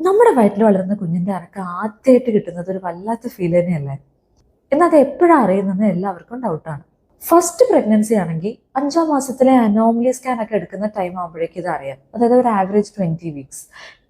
നമ്മുടെ വയറ്റിൽ വളരുന്ന കുഞ്ഞിന്റെ അനക്കം ആദ്യമായിട്ട് കിട്ടുന്നത് ഒരു വല്ലാത്ത ഫീൽ തന്നെയല്ലേ? എന്നാൽ അത് എപ്പോഴാണ് അറിയുന്നതെന്ന് എല്ലാവർക്കും ഡൗട്ടാണ് ഫസ്റ്റ് പ്രഗ്നൻസി ആണെങ്കിൽ അഞ്ചാം മാസത്തിലെ അനോമലി സ്കാൻ ഒക്കെ എടുക്കുന്ന ടൈം ആകുമ്പോഴേക്കും ഇത് അറിയാം. അതായത് ഒരു ആവറേജ് ട്വന്റി വീക്സ്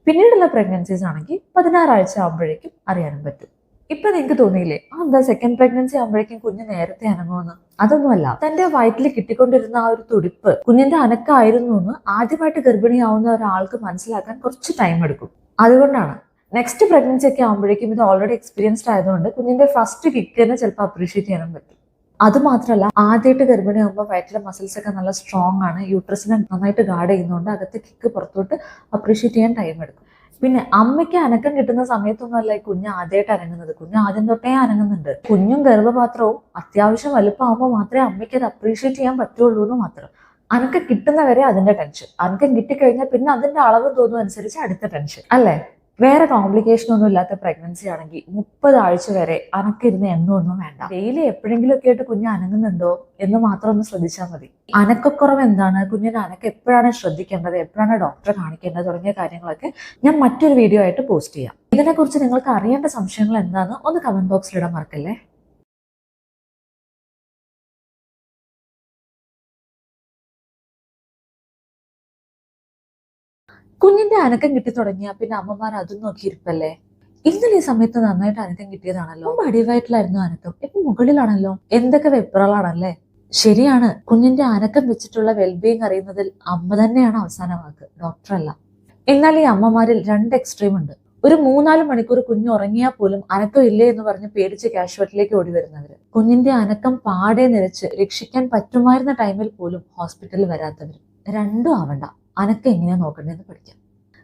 പിന്നീടുള്ള പ്രഗ്നൻസീസ് ആണെങ്കിൽ പതിനാറാഴ്ച ആകുമ്പോഴേക്കും അറിയാനും പറ്റും. ഇപ്പൊ നിങ്ങൾക്ക് തോന്നിയില്ലേ ആ എന്താ സെക്കൻഡ് പ്രഗ്നൻസി ആകുമ്പോഴേക്കും കുഞ്ഞ് നേരത്തെ അനങ്ങുമെന്ന്? അതൊന്നുമല്ല. തന്റെ വയറ്റിൽ കിട്ടിക്കൊണ്ടിരുന്ന ആ ഒരു തുടിപ്പ് കുഞ്ഞിന്റെ അനക്കായിരുന്നു എന്ന് ആദ്യമായിട്ട് ഗർഭിണിയാവുന്ന ഒരാൾക്ക് മനസ്സിലാക്കാൻ കുറച്ച് ടൈം എടുക്കും. അതുകൊണ്ടാണ്. നെക്സ്റ്റ് പ്രഗ്നൻസി ഒക്കെ ആകുമ്പോഴേക്കും ഇത് ഓൾറെഡി എക്സ്പീരിയൻസ്ഡ് ആയതുകൊണ്ട് കുഞ്ഞിന്റെ ഫസ്റ്റ് കിക്ക് തന്നെ ചിലപ്പോൾ അപ്രീഷിയേറ്റ് ചെയ്യാനും പറ്റും. അത് മാത്രമല്ല ആദ്യമായിട്ട് ഗർഭിണിയാകുമ്പോൾ വയറ്റിലെ മസിൽസ് ഒക്കെ നല്ല സ്ട്രോങ് ആണ് യൂട്രസിനെ നന്നായിട്ട് ഗാർഡ് ചെയ്യുന്നതുകൊണ്ട് അകത്തെ കിക്ക് പുറത്തോട്ട് അപ്രീഷിയേറ്റ് ചെയ്യാൻ ടൈം എടുക്കും. പിന്നെ അമ്മയ്ക്ക് അനക്കം കിട്ടുന്ന സമയത്തൊന്നുമല്ല ഈ കുഞ്ഞ് ആദ്യമായിട്ട് അനങ്ങുന്നത്. കുഞ്ഞ് ആദ്യം തൊട്ടേ അനങ്ങുന്നുണ്ട്. കുഞ്ഞും ഗർഭപാത്രവും അത്യാവശ്യം വലുപ്പമാകുമ്പോൾ മാത്രമേ അമ്മയ്ക്ക് അത് അപ്രീഷിയേറ്റ് ചെയ്യാൻ പറ്റുള്ളൂ എന്ന് മാത്രം. അനക്കം കിട്ടുന്നവരെ അതിന്റെ ടെൻഷൻ അനക്കം കിട്ടിക്കഴിഞ്ഞാൽ പിന്നെ അതിന്റെ അളവ് തോന്നും അനുസരിച്ച് അടുത്ത ടെൻഷൻ അല്ലേ? വേറെ കോംപ്ലിക്കേഷൻ ഒന്നും ഇല്ലാത്ത പ്രഗ്നൻസി ആണെങ്കിൽ മുപ്പത് ആഴ്ച വരെ അനക്കിരുന്ന് എണ്ണമൊന്നും വേണ്ട. ഡെയിലി എപ്പോഴെങ്കിലും ഒക്കെ ആയിട്ട് കുഞ്ഞ് അനങ്ങുന്നുണ്ടോ എന്ന് മാത്രം ഒന്ന് ശ്രദ്ധിച്ചാൽ മതി. അനക്കക്കുറവ് എന്താണ്? കുഞ്ഞിന്റെ അനക്ക് എപ്പോഴാണ് ശ്രദ്ധിക്കേണ്ടത്? എപ്പോഴാണ് ഡോക്ടറെ കാണിക്കേണ്ടത്? തുടങ്ങിയ കാര്യങ്ങളൊക്കെ ഞാൻ മറ്റൊരു വീഡിയോ ആയിട്ട് പോസ്റ്റ് ചെയ്യാം. ഇതിനെക്കുറിച്ച് നിങ്ങൾക്ക് അറിയേണ്ട സംശയങ്ങൾ എന്താണെന്ന് ഒന്ന് കമന്റ് ബോക്സിൽ ഇടാൻ മറക്കല്ലേ? കുഞ്ഞിന്റെ അനക്കം കിട്ടി തുടങ്ങിയ പിന്നെ അമ്മമാർ അതും നോക്കി ഇരിപ്പല്ലേ ഇന്നലെ ഈ സമയത്ത് നന്നായിട്ട് അനക്കം കിട്ടിയതാണല്ലോ. മുമ്പ് അനക്കം. ഇപ്പൊ മുകളിലാണല്ലോ. എന്തൊക്കെ വെപ്രളാണല്ലേ? ശരിയാണ് കുഞ്ഞിന്റെ അനക്കം വെച്ചിട്ടുള്ള വെൽബീങ് അറിയുന്നതിൽ അമ്മ തന്നെയാണ് അവസാന വാക്ക്. ഡോക്ടറല്ല എന്നാൽ ഈ അമ്മമാരിൽ രണ്ട് എക്സ്ട്രീം ഉണ്ട്. ഒരു മൂന്നാൽ മണിക്കൂർ കുഞ്ഞ് ഉറങ്ങിയാൽ പോലും അനക്കം ഇല്ലേ എന്ന് പറഞ്ഞ് പേടിച്ച് കാഷ്വാലിറ്റിയിലേക്ക് ഓടി വരുന്നവര്. കുഞ്ഞിന്റെ അനക്കം പാടെ നിരച്ച് രക്ഷിക്കാൻ പറ്റുമായിരുന്ന ടൈമിൽ പോലും ഹോസ്പിറ്റലിൽ വരാത്തവര്. രണ്ടും ആവണ്ട. അനക്കം എങ്ങനെയാണ് നോക്കേണ്ടതെന്ന് പഠിക്കാം.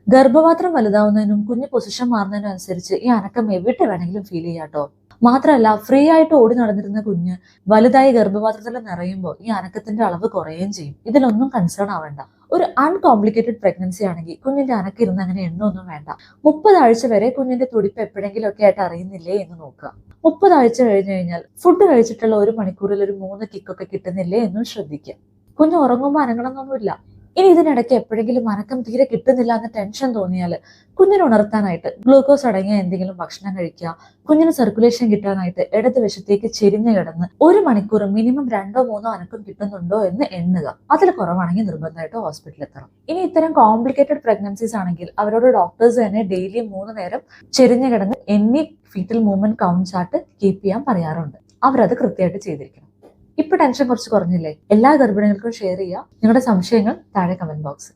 ഗർഭപാത്രം വലുതാവുന്നതിനും കുഞ്ഞ് പൊസിഷൻ മാറുന്നതിനും അനുസരിച്ച് ഈ അനക്കം എവിടെ വേണമെങ്കിലും ഫീൽ ചെയ്യാട്ടോ മാത്രമല്ല ഫ്രീ ആയിട്ട് ഓടി നടന്നിരുന്ന കുഞ്ഞ് വലുതായി ഗർഭപാത്രത്തിൽ നിറയുമ്പോൾ ഈ അനക്കത്തിന്റെ അളവ് കുറയുകയും ചെയ്യും. ഇതിലൊന്നും കൺസേൺ ആവേണ്ട. ഒരു അൺകോംപ്ലിക്കേറ്റഡ് പ്രഗ്നൻസി ആണെങ്കിൽ കുഞ്ഞിന്റെ അനക്കിരുന്ന് അങ്ങനെ എണ്ണൊന്നും വേണ്ട. മുപ്പത് ആഴ്ച വരെ കുഞ്ഞിന്റെ തുടിപ്പ് എപ്പോഴെങ്കിലും ഒക്കെ ആയിട്ട് അറിയുന്നില്ലേ എന്ന് നോക്കുക. മുപ്പത് ആഴ്ച കഴിഞ്ഞു കഴിഞ്ഞാൽ ഫുഡ് കഴിച്ചിട്ടുള്ള ഒരു മണിക്കൂറിൽ ഒരു മൂന്ന് കിക്കൊക്കെ കിട്ടുന്നില്ലേ എന്നും ശ്രദ്ധിക്കുക. കുഞ്ഞ് ഉറങ്ങുമ്പോൾ അനങ്ങണമെന്നൊന്നുമില്ല ഇനി ഇതിനിടയ്ക്ക് എപ്പോഴെങ്കിലും അനക്കം തീരെ കിട്ടുന്നില്ല എന്ന് ടെൻഷൻ തോന്നിയാൽ കുഞ്ഞിനെ ഉണർത്താനായിട്ട് ഗ്ലൂക്കോസ് അടങ്ങിയ എന്തെങ്കിലും ഭക്ഷണം കഴിക്കുക കുഞ്ഞിന് സർക്കുലേഷൻ കിട്ടാനായിട്ട് ഇടത് വശത്തേക്ക് ചെരിഞ്ഞു കിടന്ന് ഒരു മണിക്കൂർ മിനിമം രണ്ടോ മൂന്നോ അനക്കം കിട്ടുന്നുണ്ടോ എന്ന് എണ്ണുക. അതിൽ കുറവാണെങ്കിൽ നിർബന്ധമായിട്ട് ഹോസ്പിറ്റലിൽ എത്തണം. ഇനി ഇത്തരം കോംപ്ലിക്കേറ്റഡ് പ്രഗ്നൻസീസ് ആണെങ്കിൽ അവരോട് ഡോക്ടേഴ്സ് തന്നെ ഡെയിലി മൂന്ന് നേരം ചെരിഞ്ഞു കിടന്ന് എണ്ണി foetal movement count chart keep ചെയ്യാൻ പറയാറുണ്ട്. അവരത് കൃത്യമായിട്ട് ചെയ്തിരിക്കണം. ഇപ്പൊ ടെൻഷൻ കുറച്ച് കുറഞ്ഞില്ലേ? എല്ലാ ഗർഭിണികൾക്കും ഷെയർ ചെയ്യുക നിങ്ങളുടെ സംശയങ്ങൾ താഴെ കമന്റ് ബോക്സ്